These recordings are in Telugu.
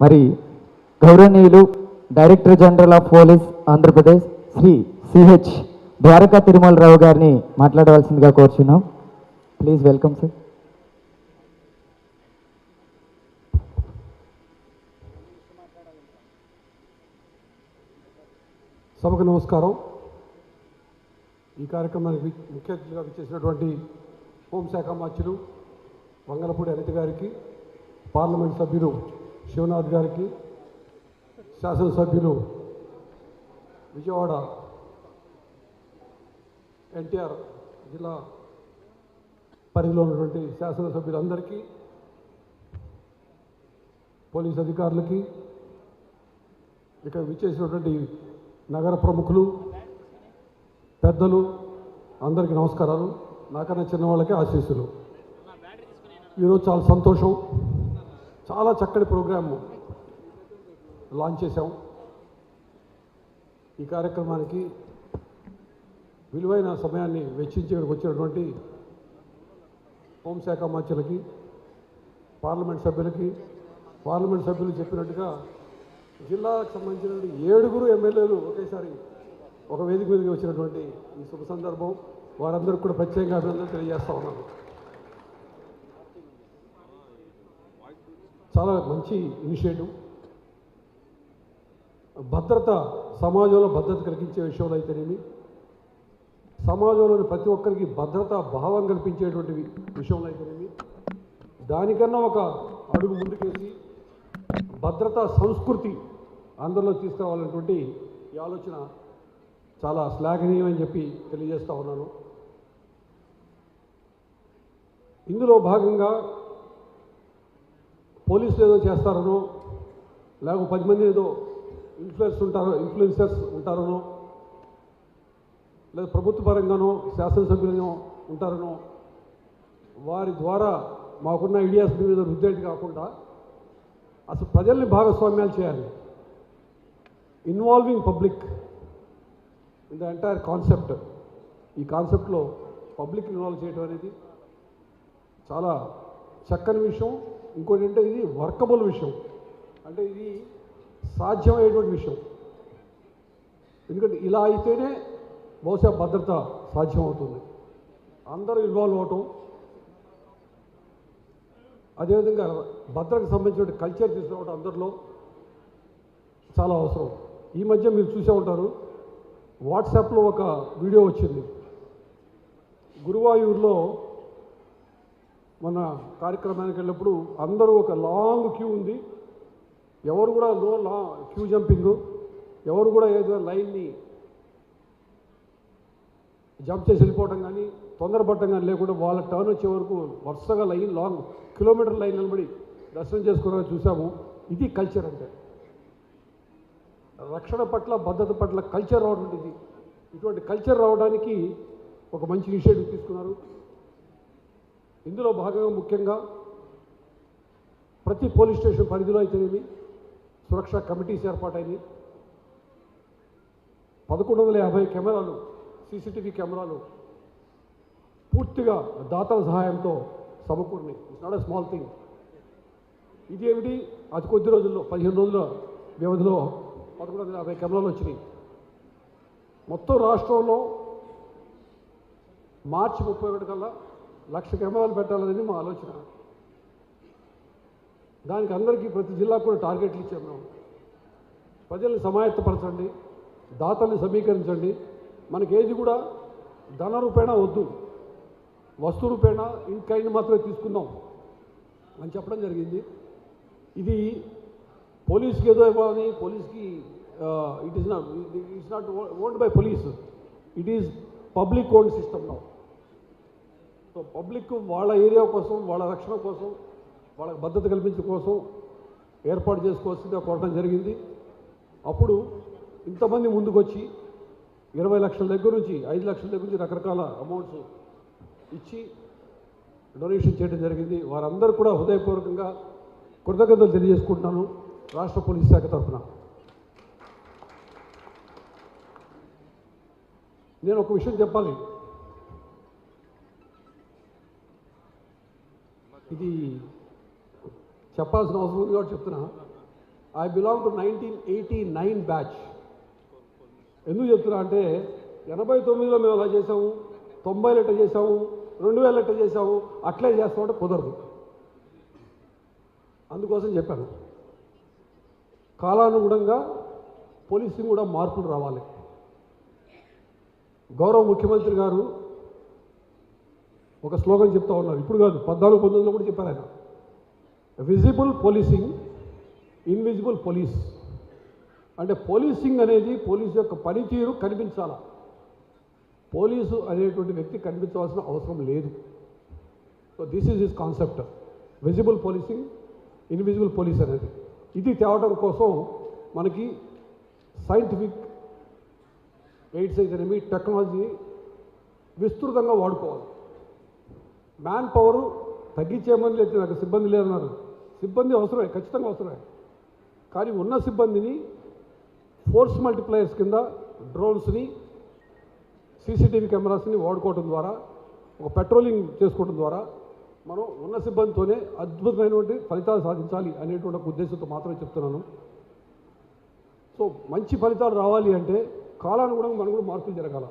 మరి గౌరవనీయులు director general of police Andhra Pradesh Shri Ch Dwaraka Tirumala Rao గారిని మాట్లాడవలసిందిగా కోరుచున్నాం. ప్లీజ్ వెల్కమ్ సార్ సభకు నమస్కారం. ఈ కార్యక్రమానికి ముఖ్య అతిథిగా విచ్చేసినటువంటి హోంశాఖ మంత్రులు వంగలపూడి అనిత గారికి పార్లమెంట్ సభ్యులు శివనాథ్ గారికి శాసనసభ్యులు విజయవాడ ఎన్టీఆర్ జిల్లా పరిధిలో ఉన్నటువంటి శాసనసభ్యులందరికీ పోలీస్ అధికారులకి ఇక్కడ విచ్చేసినటువంటి నగర ప్రముఖులు పెద్దలు అందరికీ నమస్కారాలు. నాకన్నా చిన్నవాళ్ళకి ఆశీస్సులు. ఈరోజు చాలా సంతోషం. చాలా చక్కటి ప్రోగ్రాము లాంచ్ చేశాం. ఈ కార్యక్రమానికి విలువైన సమయాన్ని వెచ్చించి ఇక్కడికి వచ్చినటువంటి హోంశాఖ మంత్రులకి పార్లమెంట్ సభ్యులకి పార్లమెంట్ సభ్యులు చెప్పినట్టుగా జిల్లాకు సంబంధించినటువంటి ఏడుగురు ఎమ్మెల్యేలు ఒకేసారి ఒక వేదిక మీదకి వచ్చినటువంటి ఈ శుభ సందర్భం వారందరికీ కూడా ప్రత్యేకంగా అభినందనలు తెలియజేస్తా ఉన్నాను. చాలా మంచి ఇనిషియేటివ్. భద్రత సమాజంలో భద్రత కలిగించే విషయంలో అయితేనేమి సమాజంలోని ప్రతి ఒక్కరికి భద్రత భావం కల్పించేటువంటి విషయంలో అయితేనేమి దానికన్నా ఒక అడుగు ముందుకేసి భద్రతా సంస్కృతి అందరిలో తీసుకురావాలన్నటువంటి ఈ ఆలోచన చాలా శ్లాఘనీయమని చెప్పి తెలియజేస్తూ ఉన్నాను. ఇందులో భాగంగా పోలీసులు ఏదో చేస్తారనో లేకపోతే పది మంది ఏదో ఇన్ఫ్లుయెన్స్ ఉంటారో ఇన్ఫ్లుయెన్సర్స్ ఉంటారనో లేదా ప్రభుత్వ పరంగానో శాసనసభ్యులనో ఉంటారనో వారి ద్వారా మాకున్న ఐడియాస్ మీద రుద్దేటి కాకుండా అసలు ప్రజల్ని భాగస్వామ్యాలు చేయాలి. Involving public in the entire concept ఈ కాన్సెప్ట్లో పబ్లిక్ ఇన్వాల్వ్ చేయడం అనేది చాలా చక్కని విషయం. ఇంకోటి అంటే ఇది వర్కబుల్ విషయం. అంటే ఇది సాధ్యమయ్యేటువంటి విషయం. ఎందుకంటే ఇలా అయితేనే బహుశా భద్రత సాధ్యమవుతుంది. అందరూ ఇన్వాల్వ్ అవటం అదేవిధంగా భద్రతకు సంబంధించిన కల్చర్ తీసుకురావడం అందరిలో చాలా అవసరం. ఈ మధ్య మీరు చూసే ఉంటారు వాట్సాప్లో ఒక వీడియో వచ్చింది. గురువాయూరులో మన కార్యక్రమానికి వెళ్ళినప్పుడు అందరూ ఒక లాంగ్ క్యూ ఉంది. ఎవరు కూడా లో లా క్యూ జంపింగ్. ఎవరు కూడా ఏదో లైన్ని జంప్ చేసి వెళ్ళిపోవడం కానీ తొందరపడటం కానీ లేకుండా వాళ్ళ టర్న్ వచ్చే వరకు వరుసగా లైన్ లాంగ్ కిలోమీటర్ లైన్ నిలబడి దర్శనం చేసుకున్నా చూసాము. ఇది కల్చర్ అంటే. రక్షణ పట్ల భద్రత పట్ల కల్చర్ రావడం ఇది. ఇటువంటి కల్చర్ రావడానికి ఒక మంచి ఇనిషియేటివ్ తీసుకున్నారు. ఇందులో భాగంగా ముఖ్యంగా ప్రతి పోలీస్ స్టేషన్ పరిధిలో అయితేనేమి సురక్షా కమిటీస్ ఏర్పాటైనవి పదకొండు వందల యాభై కెమెరాలు సీసీటీవీ కెమెరాలు పూర్తిగా దాతల సహాయంతో సమకూరినాయి. It's not a small thing ఇది ఏమిటి? అతి కొద్ది రోజుల్లో పదిహేను రోజుల వ్యవధిలో పదకొండు వందల యాభై కెమెరాలు వచ్చినాయి. మొత్తం రాష్ట్రంలో మార్చి ముప్పై ఒకటి కల్లా లక్ష కెమెరాలు పెట్టాలనేది మా ఆలోచన. దానికి అందరికీ ప్రతి జిల్లాకు కూడా టార్గెట్లు ఇచ్చాము మేము. ప్రజల్ని సమాయత్తపరచండి దాతల్ని సమీకరించండి. మనకి ఏది కూడా ధన రూపేణా వద్దు. వస్తు రూపేణా ఇంకైనా మాత్రమే తీసుకుందాం అని చెప్పడం జరిగింది. ఇది పోలీస్కి ఏదో ఇవ్వాలని పోలీస్కి it is not it's not owned by police it is public own system now so public వాళ్ళ ఏరియా కోసం వాళ్ళ రక్షణ కోసం వాళ్ళకి భద్రత కల్పించడం కోసం ఏర్పాటు చేసుకోవాల్సిందిగా కోరడం జరిగింది. అప్పుడు ఇంతమంది ముందుకొచ్చి ఇరవై లక్షల దగ్గర నుంచి ఐదు లక్షల దగ్గర నుంచి రకరకాల అమౌంట్స్ ఇచ్చి డొనేషన్ చేయడం జరిగింది. వారందరూ కూడా హృదయపూర్వకంగా కృతజ్ఞతలు తెలియజేసుకుంటున్నాను రాష్ట్ర పోలీస్ శాఖ తరఫున. నేను ఒక విషయం చెప్పాలి. ఇది చెప్పాల్సిన అవసరం ఉంది కాబట్టి చెప్తున్నా. I belong to nineteen eighty nine batch ఎందుకు చెప్తున్నా అంటే ఎనభై తొమ్మిదిలో మేము అలా చేసాము తొంభై లెట్ట చేసాము రెండు వేల లెట్ట చేసాము అట్లే చేస్తామంటే కుదరదు. అందుకోసం చెప్పాను. కాలానుగుణంగా పోలీసింగ్ కూడా మార్పులు రావాలి. గౌరవ ముఖ్యమంత్రి గారు ఒక స్లోగన్ చెప్తా ఉన్నారు. ఇప్పుడు కాదు పద్నాలుగు పంతొమ్మిదిలో కూడా చెప్పారు ఆయన. విజిబుల్ పోలీసింగ్ ఇన్విజిబుల్ పోలీస్ అంటే పోలీసింగ్ అనేది పోలీసు యొక్క పనితీరు కనిపించాల? పోలీసు అనేటువంటి వ్యక్తి కనిపించవలసిన అవసరం లేదు. So this is his concept visible policing invisible police అనేది. ఇది తేవడం కోసం మనకి సైంటిఫిక్ ఎయిడ్స్ అయితేనేమి టెక్నాలజీ విస్తృతంగా వాడుకోవాలి. మ్యాన్ పవర్ తగ్గించేయమని లేదు నాకు సిబ్బంది లేదన్నారు. సిబ్బంది అవసరమే ఖచ్చితంగా అవసరమే. కానీ ఉన్న సిబ్బందిని ఫోర్స్ మల్టిప్లయర్స్ కింద డ్రోన్స్ని సీసీటీవీ కెమెరాస్ని వాడుకోవడం ద్వారా ఒక పెట్రోలింగ్ చేసుకోవడం ద్వారా మనం ఉన్న సిబ్బందితోనే అద్భుతమైనటువంటి ఫలితాలు సాధించాలి అనేటువంటి ఒక ఉద్దేశంతో మాత్రమే చెప్తున్నాను. సో మంచి ఫలితాలు రావాలి అంటే కాలానుగుణంగా మనం కూడా మార్పులు జరగాల.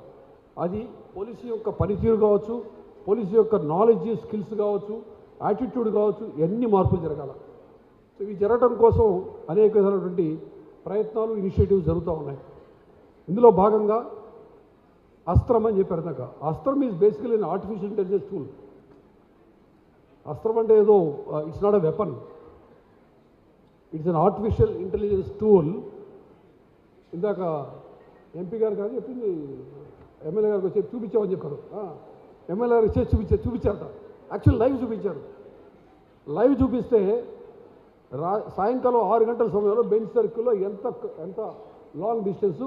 అది పోలీసు యొక్క పనితీరు కావచ్చు పోలీసు యొక్క నాలెడ్జ్ స్కిల్స్ కావచ్చు యాటిట్యూడ్ కావచ్చు ఎన్ని మార్పులు జరగాల. సో ఇవి జరగడం కోసం అనేక విధాలైనటువంటి ప్రయత్నాలు ఇనిషియేటివ్స్ జరుగుతూ ఉన్నాయి. ఇందులో భాగంగా అస్త్రం అని చెప్పారు దాకా Astram is basically an artificial intelligence tool Astram అంటే ఏదో it's not a weapon it's an artificial intelligence tool ఇందాక ఎంపీ గారు కాదు చెప్పింది ఎమ్మెల్యే గారికి వచ్చి చూపించామని చెప్పారు. ఎమ్మెల్యే గారికి చూపించారు చూపించారట. యాక్చువల్ లైవ్ చూపించారు. లైవ్ చూపిస్తే రా సాయంకాలం ఆరు గంటల సమయంలో బెంచ్ సర్కిల్లో ఎంత ఎంత లాంగ్ డిస్టెన్స్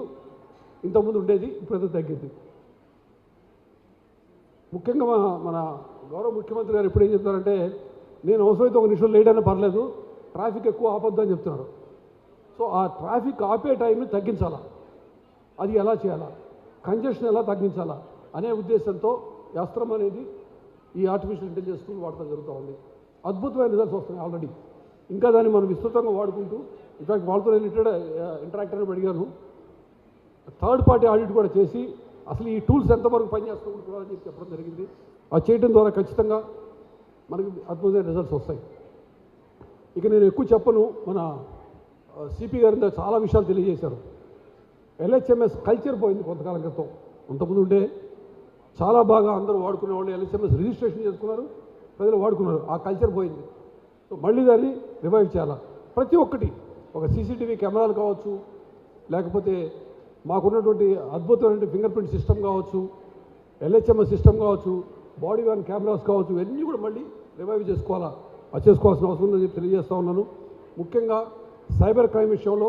ఇంతకుముందు ఉండేది ఇప్పుడు తగ్గింది. ముఖ్యంగా మన మన గౌరవ ముఖ్యమంత్రి గారు ఎప్పుడు ఏం చెప్తారంటే నేను అవసరమైతే ఒక నిమిషం లేట్ అయినా పర్లేదు ట్రాఫిక్ ఎక్కువ ఆపొద్దు అని చెప్తున్నారు. సో ఆ ట్రాఫిక్ ఆపే టైంని తగ్గించాలా? అది ఎలా చేయాలా? కంజెషన్ ఎలా తగ్గించాలా? అనే ఉద్దేశంతో అస్త్రం అనేది ఈ ఆర్టిఫిషియల్ ఇంటెలిజెన్స్ టూల్ వాడటం జరుగుతూ ఉంది. అద్భుతమైన రిజల్ట్స్ వస్తున్నాయి ఆల్రెడీ ఇంకా దాన్ని మనం విస్తృతంగా వాడుకుంటూ ఇన్ఫాక్ట్ వాళ్ళతో రిలేటెడ్ ఇంటరాక్టర్ అడిగాను. థర్డ్ పార్టీ ఆడిట్ కూడా చేసి అసలు ఈ టూల్స్ ఎంతవరకు పనిచేస్తామని కూడా చెప్పి చెప్పడం జరిగింది. అది చేయడం ద్వారా ఖచ్చితంగా మనకి అద్భుతమైన రిజల్ట్స్ వస్తాయి. ఇక నేను ఎక్కువ చెప్పను మన సిపి గారి చాలా విషయాలు తెలియజేశారు. ఎల్హెచ్ఎంఎస్ కల్చర్ పోయింది కొంతకాలం క్రితం. అంతకుముందు ఉండే చాలా బాగా అందరూ వాడుకునే వాళ్ళు ఎల్హెచ్ఎంఎస్ రిజిస్ట్రేషన్ చేసుకున్నారు ప్రజలు వాడుకున్నారు ఆ కల్చర్ పోయింది. సో మళ్ళీ దాన్ని రివైవ్ చేయాలి? ప్రతి ఒక్కటి ఒక సీసీటీవీ కెమెరాలు కావచ్చు లేకపోతే మాకున్నటువంటి అద్భుతమైన ఫింగర్ ప్రింట్ సిస్టమ్ కావచ్చు ఎల్హెచ్ఎంఎస్ సిస్టమ్ కావచ్చు బాడీ వ్యాన్ కెమెరాస్ కావచ్చు ఇవన్నీ కూడా మళ్ళీ రివైవ్ చేసుకోవాలా? అది చేసుకోవాల్సిన అవసరం ఉందని చెప్పి తెలియజేస్తా ఉన్నాను. ముఖ్యంగా సైబర్ క్రైమ్ విషయంలో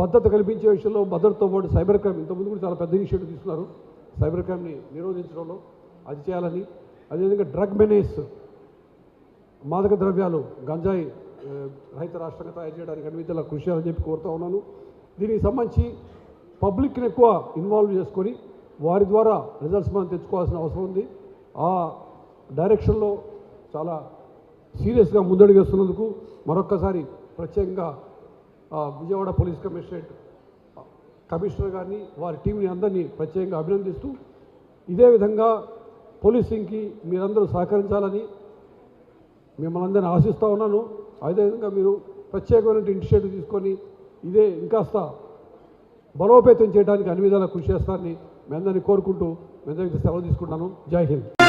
భద్రత కల్పించే విషయంలో భద్రతతో పాటు సైబర్ క్రైమ్ ఇంతకుముందు కూడా చాలా పెద్ద ఇనిషియేటివ్ తీసుకున్నారు. సైబర్ క్రైమ్ని నిరోధించడంలో అది చేయాలని అదేవిధంగా డ్రగ్ మెనేస్ మాదక ద్రవ్యాలు గంజాయి రైతు రహిత రాష్ట్రంగా తయారు చేయడానికి అన్ని విధాలా కృషి చేయాలని చెప్పి కోరుతా ఉన్నాను. దీనికి సంబంధించి పబ్లిక్ని ఎక్కువ ఇన్వాల్వ్ చేసుకొని వారి ద్వారా రిజల్ట్స్ మనం తెచ్చుకోవాల్సిన అవసరం ఉంది. ఆ డైరెక్షన్లో చాలా సీరియస్గా ముందడుగేస్తున్నందుకు మరొక్కసారి ప్రత్యేకంగా విజయవాడ పోలీస్ కమిషనరేట్ కమిషనర్ గారిని వారి టీంని అందరినీ ప్రత్యేకంగా అభినందిస్తూ ఇదే విధంగా పోలీసింగ్కి మీరందరూ సహకరించాలని మిమ్మల్ని అందరినీ ఆశిస్తూ ఉన్నాను. అదేవిధంగా మీరు ప్రత్యేకమైన ఇనిషియేటివ్ తీసుకొని ఇదే ఇంకాస్త బలోపేతం చేయడానికి అన్ని విధాలా కృషి చేస్తారని మీ అందరినీ కోరుకుంటూ మీ అందరికీ సెలవు తీసుకుంటాను జై హింద్.